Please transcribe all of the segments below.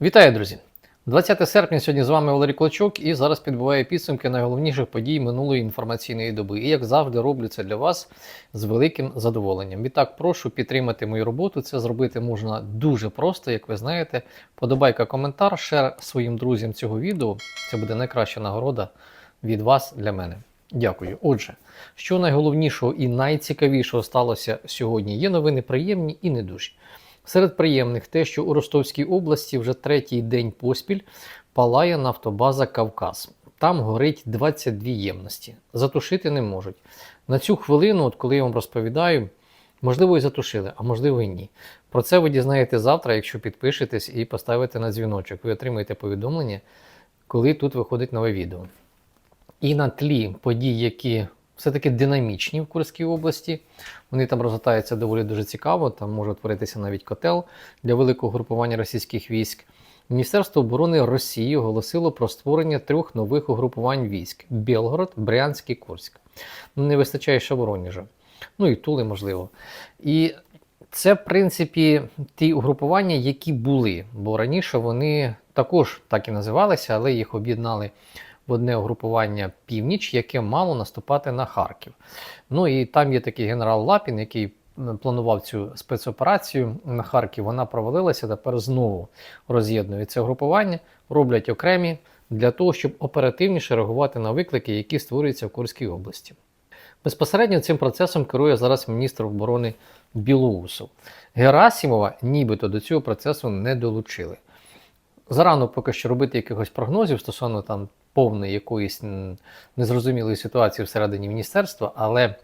Вітаю, друзі! 20 серпня сьогодні з вами Валерій Клочок і зараз підбиваю підсумки найголовніших подій минулої інформаційної доби. І як завжди роблю це для вас з великим задоволенням. Відтак прошу підтримати мою роботу. Це зробити можна дуже просто, як ви знаєте. Подобайка, коментар, шер своїм друзям цього відео. Це буде найкраща нагорода від вас для мене. Дякую. Отже, що найголовнішого і найцікавішого сталося сьогодні? Є новини приємні і не дуже. Серед приємних те, що у Ростовській області вже третій день поспіль палає нафтобаза Кавказ. Там горить 22 ємності. Затушити не можуть. На цю хвилину, от коли я вам розповідаю, можливо, і затушили, а можливо і ні. Про це ви дізнаєте завтра, якщо підпишетесь і поставите на дзвіночок. Ви отримаєте повідомлення, коли тут виходить нове відео. І на тлі подій, які все-таки динамічні в Курській області. Вони там розгортаються доволі дуже цікаво. Там може утворитися навіть котел для великого групування російських військ. Міністерство оборони Росії оголосило про створення трьох нових угрупувань військ: Білгород, Брянськ і Курськ. Ну, Не вистачає ще Воронежа. Ну і Тули, можливо. І це, в принципі, ті угрупування, які були, бо раніше вони також так і називалися, але їх об'єднали в одне угрупування північ, яке мало наступати на Харків. Ну і там є такий генерал Лапін, який планував цю спецоперацію на Харків. Вона провалилася. Тепер знову роз'єднують це угрупування, роблять окремі для того, щоб оперативніше реагувати на виклики, які створюються в Курській області. Безпосередньо цим процесом керує зараз міністр оборони Білоусов. Герасімова нібито до цього процесу не долучили. Зарано поки що робити якихось прогнозів стосовно там повної якоїсь незрозумілої ситуації всередині міністерства, але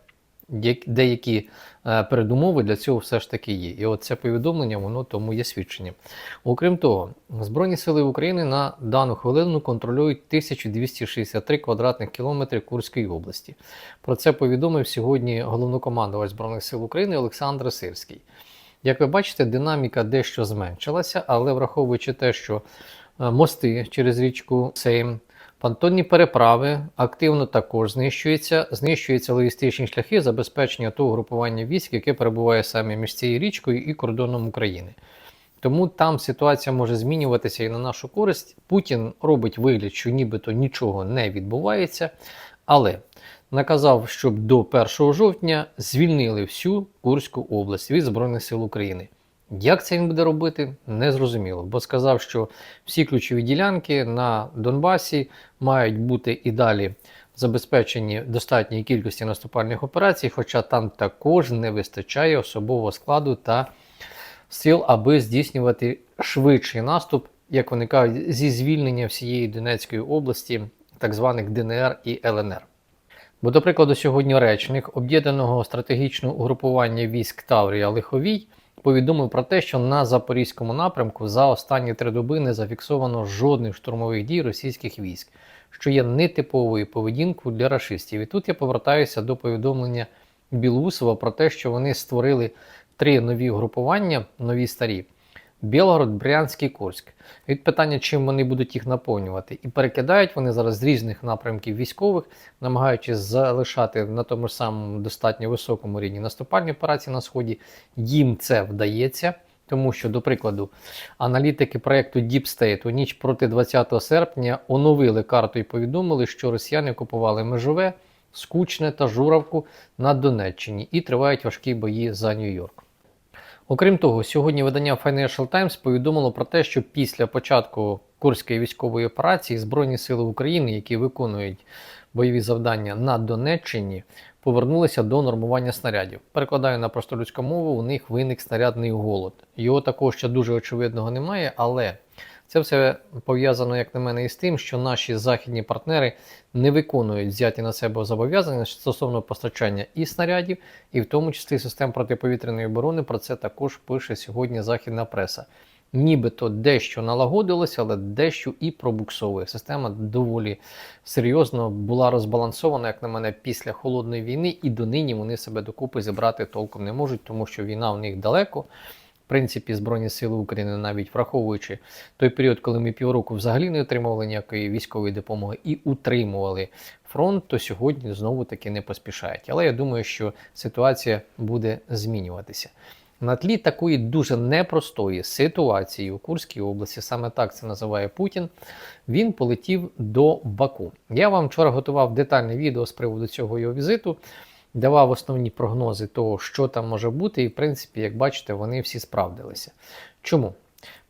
деякі е, передумови для цього все ж таки є. І от це повідомлення, воно тому є свідченням. Окрім того, Збройні сили України на дану хвилину контролюють 1263 квадратних кілометри Курської області. Про це повідомив сьогодні головнокомандувач Збройних сил України Олександр Сирський. Як ви бачите, динаміка дещо зменшилася, але враховуючи те, що е, мости через річку Сейм Понтонні переправи активно також знищуються, знищуються логістичні шляхи забезпечення того групування військ, яке перебуває саме між цією річкою і кордоном України. Тому там ситуація може змінюватися і на нашу користь. Путін робить вигляд, що нібито нічого не відбувається, але наказав, щоб до 1 жовтня звільнили всю Курську область від Збройних сил України. Як це він буде робити, не зрозуміло, бо сказав, що всі ключові ділянки на Донбасі мають бути і далі забезпечені достатньої кількості наступальних операцій, хоча там також не вистачає особового складу та сил, аби здійснювати швидший наступ, як вони кажуть, зі звільнення всієї Донецької області, так званих ДНР і ЛНР. Бо, до прикладу, сьогодні речник об'єднаного стратегічного угрупування військ Таврія Лиховій повідомив про те, що на Запорізькому напрямку за останні три доби не зафіксовано жодних штурмових дій російських військ, що є нетиповою поведінкою для рашистів. І тут я повертаюся до повідомлення Білусова про те, що вони створили три нові групування, нові старі. Білгород, Брянський, Курськ. Від питання, чим вони будуть їх наповнювати. І перекидають вони зараз з різних напрямків військових, намагаючись залишати на тому ж самому достатньо високому рівні наступальні операції на Сході. Їм це вдається. Тому що, до прикладу, аналітики проєкту Deep State у ніч проти 20 серпня оновили карту і повідомили, що росіяни окупували межове, скучне та журавку на Донеччині і тривають важкі бої за Нью-Йорк. Окрім того, сьогодні видання Financial Times повідомило про те, що після початку Курської військової операції Збройні сили України, які виконують бойові завдання на Донеччині, повернулися до нормування снарядів. Перекладаю на простолюдську мову, у них виник снарядний голод. Його також ще дуже очевидного немає, але це все пов'язано, як на мене, із тим, що наші західні партнери не виконують взяті на себе зобов'язання стосовно постачання і снарядів, і в тому числі систем протиповітряної оборони. Про це також пише сьогодні західна преса. Нібито дещо налагодилося, але дещо і пробуксовує. Система доволі серйозно була розбалансована, як на мене, після холодної війни, і донині вони себе докупи зібрати толком не можуть, тому що війна в них далеко принципі, Збройні Сили України, навіть враховуючи той період, коли ми півроку взагалі не отримували ніякої військової допомоги і утримували фронт, то сьогодні знову таки не поспішають. Але я думаю, що ситуація буде змінюватися. На тлі такої дуже непростої ситуації у Курській області, саме так це називає Путін, він полетів до Баку. Я вам вчора готував детальне відео з приводу цього його візиту, давав основні прогнози того, що там може бути, і, в принципі, як бачите, вони всі справдилися. Чому?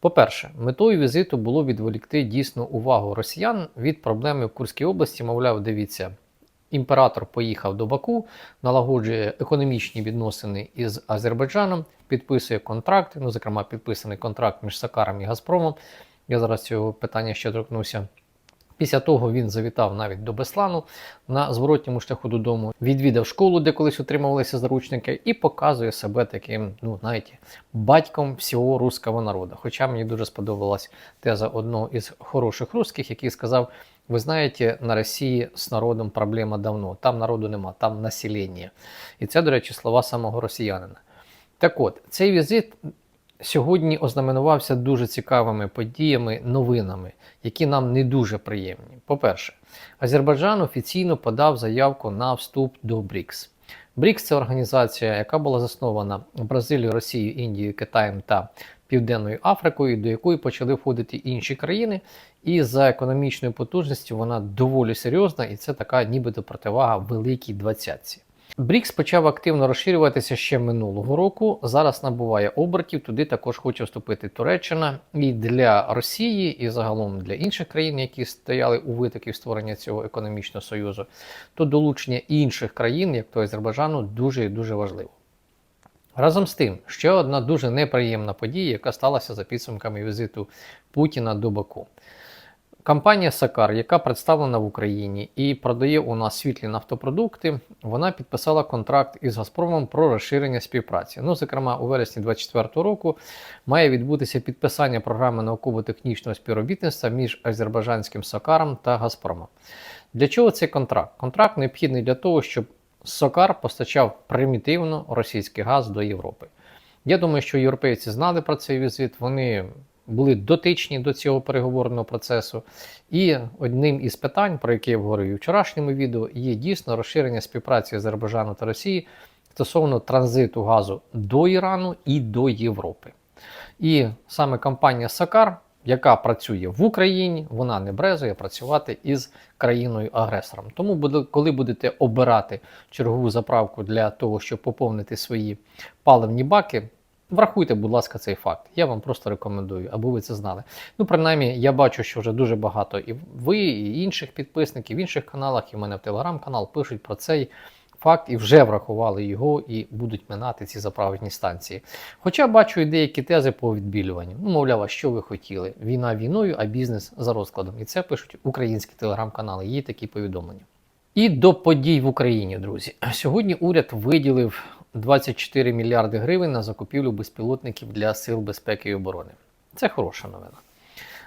По-перше, метою візиту було відволікти дійсно увагу росіян від проблеми в Курській області. Мовляв, дивіться, імператор поїхав до Баку, налагоджує економічні відносини із Азербайджаном, підписує контракти. Ну, зокрема, підписаний контракт між Сакаром і Газпромом. Я зараз цього питання ще торкнуся. Після того він завітав навіть до Беслану на зворотньому шляху додому, відвідав школу, де колись утримувалися заручники, і показує себе таким, ну знаєте, батьком всього руського народу. Хоча мені дуже сподобалась теза одного із хороших русських, який сказав: ви знаєте, на Росії з народом проблема давно. Там народу нема, там населення. І це, до речі, слова самого росіянина. Так от, цей візит сьогодні ознаменувався дуже цікавими подіями, новинами, які нам не дуже приємні. По-перше, Азербайджан офіційно подав заявку на вступ до БРІКС. БРІКС це організація, яка була заснована Бразилією, Росією, Індією, Китаєм та Південною Африкою, до якої почали входити інші країни. І за економічною потужністю вона доволі серйозна, і це така нібито противага великій двадцятці. БРІКС почав активно розширюватися ще минулого року. Зараз набуває обертів. Туди також хоче вступити Туреччина. І для Росії, і загалом для інших країн, які стояли у витоків створення цього економічного союзу, то долучення інших країн, як то Азербайджану, дуже і дуже важливо. Разом з тим, ще одна дуже неприємна подія, яка сталася за підсумками візиту Путіна до Баку. Компанія Сакар, яка представлена в Україні і продає у нас світлі нафтопродукти, вона підписала контракт із Газпромом про розширення співпраці. Ну, зокрема, у вересні 2024 року має відбутися підписання програми науково-технічного співробітництва між азербайджанським Сокаром та Газпромом. Для чого цей контракт? Контракт необхідний для того, щоб Сокар постачав примітивно російський газ до Європи. Я думаю, що європейці знали про цей візит. Вони були дотичні до цього переговорного процесу. І одним із питань, про яке я говорив у вчорашньому відео, є дійсно розширення співпраці Азербайджану та Росії стосовно транзиту газу до Ірану і до Європи. І саме компанія Сакар, яка працює в Україні, вона не брезує працювати із країною-агресором. Тому, коли будете обирати чергову заправку для того, щоб поповнити свої паливні баки, Врахуйте, будь ласка, цей факт. Я вам просто рекомендую, аби ви це знали. Ну, принаймні, я бачу, що вже дуже багато і ви, і інших підписників, в інших каналах, і в мене в телеграм-канал пишуть про цей факт і вже врахували його і будуть минати ці заправочні станції. Хоча бачу і деякі тези по відбілюванню. Ну, мовляв, що ви хотіли? Війна війною, а бізнес за розкладом. І це пишуть українські телеграм-канали. Є такі повідомлення. І до подій в Україні, друзі. Сьогодні уряд виділив 24 мільярди гривень на закупівлю безпілотників для сил безпеки і оборони. Це хороша новина.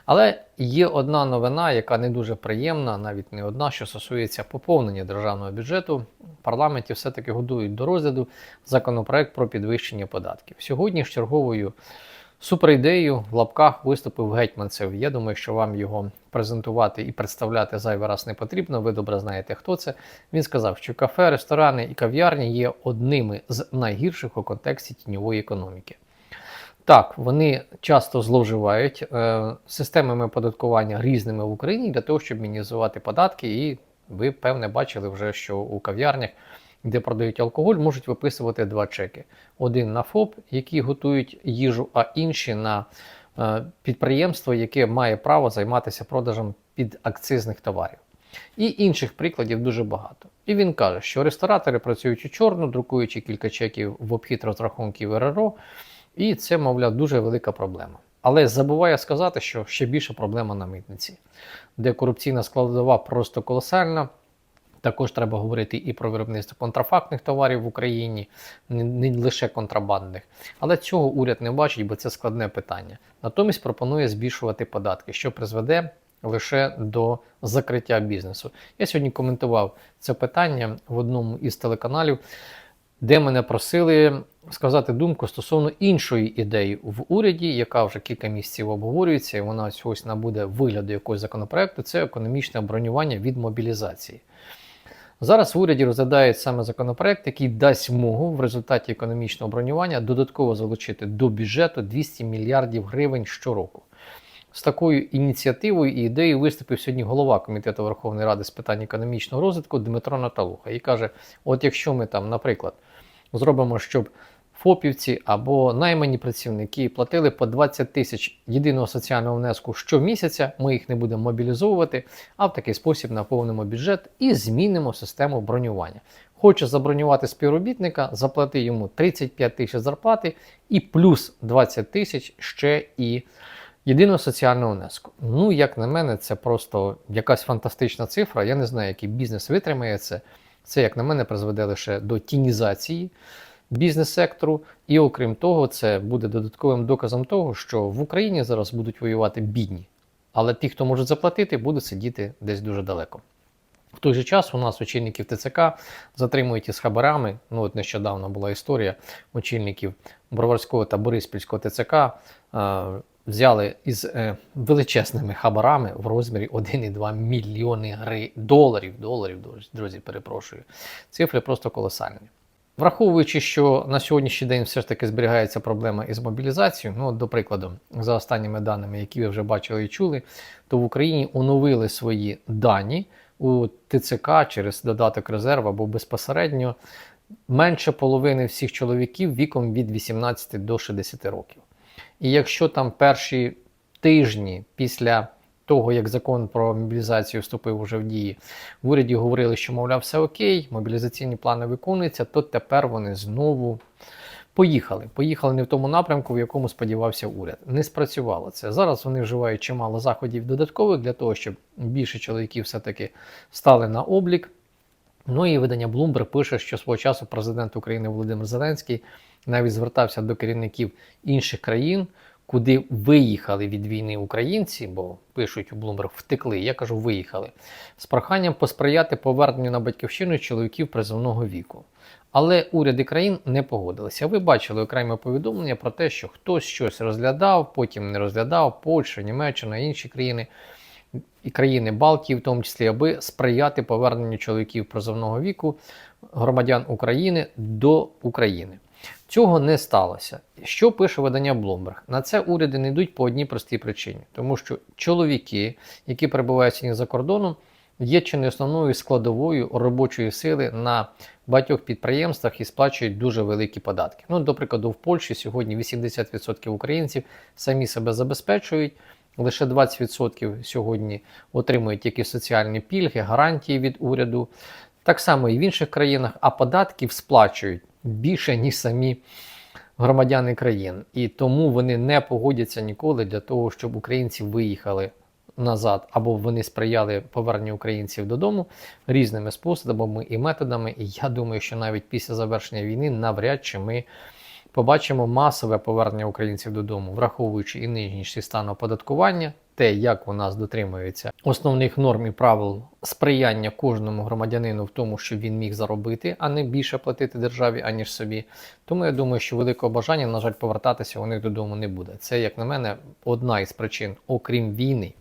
Але є одна новина, яка не дуже приємна, навіть не одна, що стосується поповнення державного бюджету. В парламенті все-таки годують до розгляду законопроект про підвищення податків. Сьогодні з черговою суперідеєю в лапках виступив гетьманцев. Я думаю, що вам його презентувати і представляти зайвий раз не потрібно. Ви добре знаєте, хто це. Він сказав, що кафе, ресторани і кав'ярні є одними з найгірших у контексті тіньової економіки. Так, вони часто зловживають е, системами податкування різними в Україні для того, щоб мінімізувати податки. І ви, певне, бачили вже, що у кав'ярнях, де продають алкоголь, можуть виписувати два чеки: один на ФОП, які готують їжу, а інші на е, підприємство, яке має право займатися продажем підакцизних товарів. І інших прикладів дуже багато. І він каже, що ресторатори працюють у чорну, друкуючи кілька чеків в обхід розрахунків РРО. І це, мовляв, дуже велика проблема. Але забуває сказати, що ще більша проблема на митниці, де корупційна складова просто колосальна. Також треба говорити і про виробництво контрафактних товарів в Україні, не, лише контрабандних. Але цього уряд не бачить, бо це складне питання. Натомість пропонує збільшувати податки, що призведе лише до закриття бізнесу. Я сьогодні коментував це питання в одному із телеканалів де мене просили сказати думку стосовно іншої ідеї в уряді, яка вже кілька місяців обговорюється, і вона ось набуде вигляду якогось законопроекту. Це економічне бронювання від мобілізації. Зараз в уряді розглядають саме законопроект, який дасть змогу в результаті економічного бронювання додатково залучити до бюджету 200 мільярдів гривень щороку. З такою ініціативою і ідеєю виступив сьогодні голова комітету Верховної Ради з питань економічного розвитку Дмитро Наталуха і каже: от якщо ми там, наприклад, зробимо, щоб ФОПівці або наймані працівники платили по 20 тисяч єдиного соціального внеску щомісяця, ми їх не будемо мобілізовувати, а в такий спосіб наповнимо бюджет і змінимо систему бронювання. Хоче забронювати співробітника, заплати йому 35 тисяч зарплати і плюс 20 тисяч ще і єдиного соціального внеску. Ну, як на мене, це просто якась фантастична цифра. Я не знаю, який бізнес витримає це. Це, як на мене, призведе лише до тінізації бізнес-сектору. І окрім того, це буде додатковим доказом того, що в Україні зараз будуть воювати бідні. Але ті, хто може заплатити, будуть сидіти десь дуже далеко. В той же час у нас очільників ТЦК затримують із хабарами. Ну, от нещодавно була історія очільників Броварського та Бориспільського ТЦК. Е, взяли із е, величезними хабарами в розмірі 1,2 мільйони гри... доларів. Доларів, друзі, перепрошую. Цифри просто колосальні. Враховуючи, що на сьогоднішній день все ж таки зберігається проблема із мобілізацією, ну, до прикладу, за останніми даними, які ви вже бачили і чули, то в Україні оновили свої дані у ТЦК через додаток резерв або безпосередньо менше половини всіх чоловіків віком від 18 до 60 років. І якщо там перші тижні після того, як закон про мобілізацію вступив уже в дії, в уряді говорили, що, мовляв, все окей, мобілізаційні плани виконуються, то тепер вони знову поїхали. Поїхали не в тому напрямку, в якому сподівався уряд. Не спрацювало це. Зараз вони вживають чимало заходів додаткових для того, щоб більше чоловіків все-таки стали на облік. Ну і видання Bloomberg пише, що свого часу президент України Володимир Зеленський навіть звертався до керівників інших країн куди виїхали від війни українці, бо пишуть у Bloomberg, втекли. Я кажу, виїхали з проханням посприяти поверненню на батьківщину чоловіків призовного віку. Але уряди країн не погодилися. Ви бачили окреме повідомлення про те, що хтось щось розглядав, потім не розглядав Польща, Німеччина, інші країни і країни Балтії, в тому числі, аби сприяти поверненню чоловіків призовного віку громадян України до України. Цього не сталося. Що пише видання Bloomberg? На це уряди не йдуть по одній простій причині, тому що чоловіки, які перебувають сьогодні за кордоном, є чи не основною складовою робочої сили на багатьох підприємствах і сплачують дуже великі податки. Ну, до прикладу, в Польщі сьогодні 80% українців самі себе забезпечують. Лише 20% сьогодні отримують якісь соціальні пільги, гарантії від уряду. Так само і в інших країнах, а податків сплачують більше, ніж самі громадяни країн. І тому вони не погодяться ніколи для того, щоб українці виїхали назад, або вони сприяли поверненню українців додому різними способами і методами. І я думаю, що навіть після завершення війни навряд чи ми. Побачимо масове повернення українців додому, враховуючи і нинішній стан оподаткування, те, як у нас дотримується основних норм і правил сприяння кожному громадянину в тому, щоб він міг заробити, а не більше платити державі, аніж собі. Тому я думаю, що великого бажання, на жаль, повертатися у них додому не буде. Це, як на мене, одна із причин, окрім війни.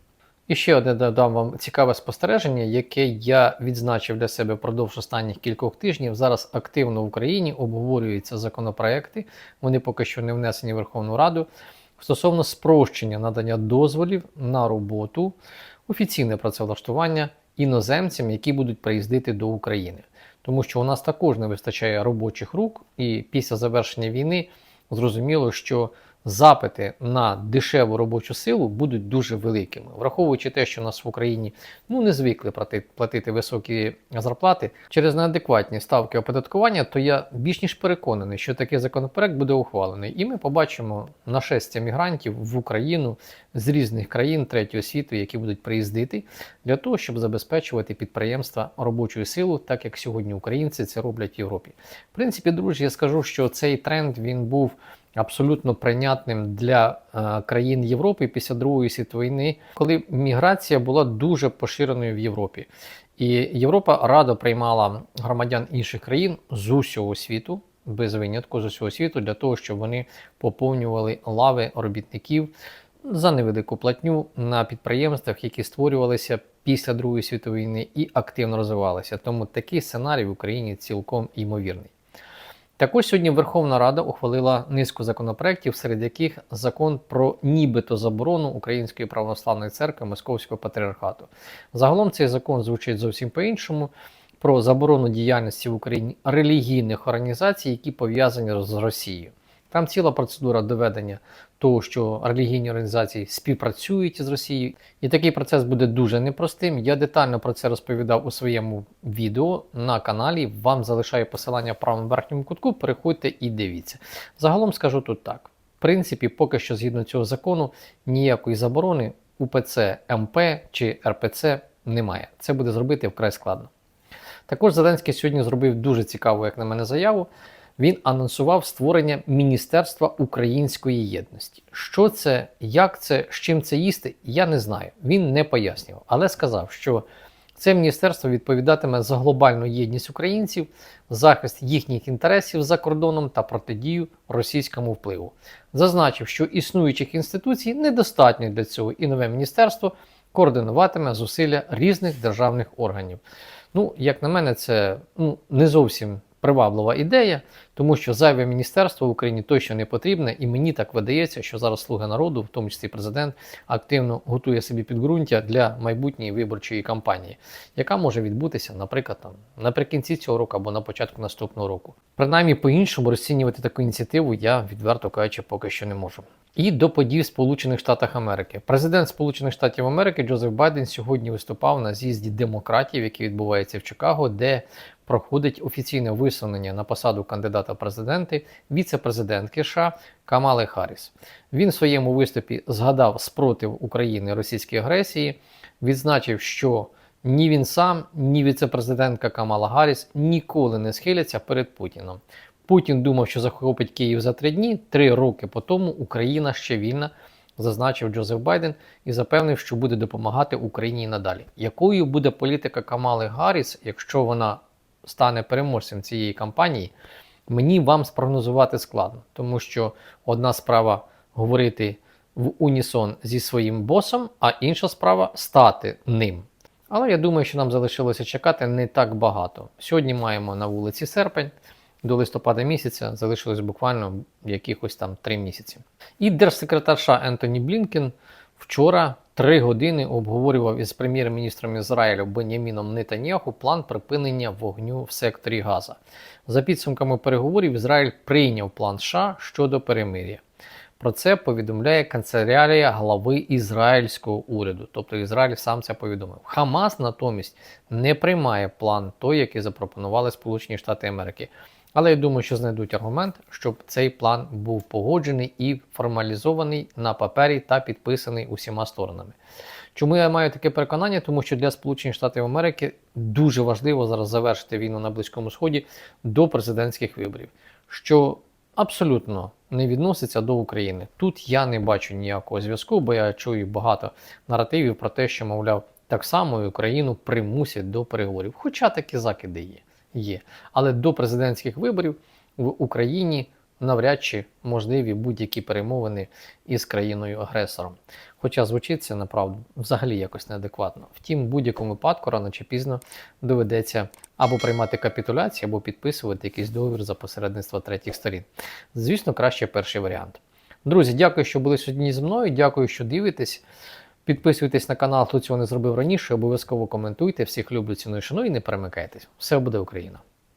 І ще одне додам вам цікаве спостереження, яке я відзначив для себе впродовж останніх кількох тижнів. Зараз активно в Україні обговорюються законопроекти, вони поки що не внесені в Верховну Раду стосовно спрощення надання дозволів на роботу, офіційне працевлаштування іноземцям, які будуть приїздити до України. Тому що у нас також не вистачає робочих рук, і після завершення війни зрозуміло, що запити на дешеву робочу силу будуть дуже великими, враховуючи те, що нас в Україні ну не звикли платити високі зарплати через неадекватні ставки оподаткування, то я більш ніж переконаний, що такий законопроект буде ухвалений, і ми побачимо нашестя мігрантів в Україну з різних країн третього світу, які будуть приїздити для того, щоб забезпечувати підприємства робочою силу, так як сьогодні українці це роблять в Європі. В принципі, друзі, я скажу, що цей тренд він був абсолютно прийнятним для е, країн Європи після Другої світової війни, коли міграція була дуже поширеною в Європі. І Європа радо приймала громадян інших країн з усього світу, без винятку з усього світу, для того, щоб вони поповнювали лави робітників за невелику платню на підприємствах, які створювалися після Другої світової війни і активно розвивалися. Тому такий сценарій в Україні цілком імовірний. Також сьогодні Верховна Рада ухвалила низку законопроєктів, серед яких закон про нібито заборону Української православної церкви Московського патріархату. Загалом цей закон звучить зовсім по-іншому про заборону діяльності в Україні релігійних організацій, які пов'язані з Росією. Там ціла процедура доведення того, що релігійні організації співпрацюють з Росією, і такий процес буде дуже непростим. Я детально про це розповідав у своєму відео на каналі. Вам залишаю посилання в правому верхньому кутку. Переходьте і дивіться. Загалом скажу тут так: в принципі, поки що, згідно цього закону, ніякої заборони УПЦ МП чи РПЦ немає. Це буде зробити вкрай складно. Також Зеленський сьогодні зробив дуже цікаву, як на мене, заяву. Він анонсував створення Міністерства української єдності. Що це, як це, з чим це їсти, я не знаю. Він не пояснював, але сказав, що це міністерство відповідатиме за глобальну єдність українців, захист їхніх інтересів за кордоном та протидію російському впливу. Зазначив, що існуючих інституцій недостатньо для цього, і нове міністерство координуватиме зусилля різних державних органів. Ну, як на мене, це ну, не зовсім приваблива ідея, тому що зайве міністерство в Україні точно не потрібне, і мені так видається, що зараз слуга народу, в тому числі президент, активно готує собі підґрунтя для майбутньої виборчої кампанії, яка може відбутися, наприклад, там наприкінці цього року або на початку наступного року. Принаймні, по-іншому розцінювати таку ініціативу я відверто кажучи, поки що не можу. І до подій в Сполучених Штатах Америки. Президент Сполучених Штатів Америки Джозеф Байден сьогодні виступав на з'їзді демократів, який відбувається в Чикаго, де проходить офіційне висунення на посаду кандидата президенти віце-президентки США Камали Харріс. Він в своєму виступі згадав спротив України російській агресії, відзначив, що ні він сам, ні віце-президентка Камала Гарріс ніколи не схиляться перед Путіном. Путін думав, що захопить Київ за три дні. Три роки по тому Україна ще вільна, зазначив Джозеф Байден і запевнив, що буде допомагати Україні надалі. Якою буде політика Камали Гарріс, якщо вона стане переможцем цієї кампанії, мені вам спрогнозувати складно, тому що одна справа говорити в унісон зі своїм босом, а інша справа стати ним. Але я думаю, що нам залишилося чекати не так багато. Сьогодні маємо на вулиці серпень. До листопада місяця залишилось буквально якихось там три місяці. І держсекретар США Ентоні Блінкен вчора три години обговорював із прем'єр-міністром Ізраїлю Беняміном Нетаньяху план припинення вогню в секторі Газа. За підсумками переговорів, Ізраїль прийняв план США щодо перемир'я. Про це повідомляє канцелярія глави ізраїльського уряду, тобто Ізраїль сам це повідомив. Хамас натомість не приймає план той, який запропонували Сполучені Штати Америки. Але я думаю, що знайдуть аргумент, щоб цей план був погоджений і формалізований на папері та підписаний усіма сторонами. Чому я маю таке переконання? Тому що для Сполучених Штатів Америки дуже важливо зараз завершити війну на Близькому Сході до президентських виборів, що абсолютно не відноситься до України. Тут я не бачу ніякого зв'язку, бо я чую багато наративів про те, що, мовляв, так само і Україну примусять до переговорів. Хоча такі закиди є є. Але до президентських виборів в Україні навряд чи можливі будь-які перемовини із країною-агресором. Хоча звучить це направду взагалі якось неадекватно. Втім, в будь-якому випадку рано чи пізно доведеться або приймати капітуляцію, або підписувати якийсь договір за посередництва третіх сторін. Звісно, краще перший варіант. Друзі, дякую, що були сьогодні зі мною. Дякую, що дивитесь. Підписуйтесь на канал, хто цього не зробив раніше. Обов'язково коментуйте. Всіх люблю, ціную, шаную і не перемикайтесь. Все буде Україна!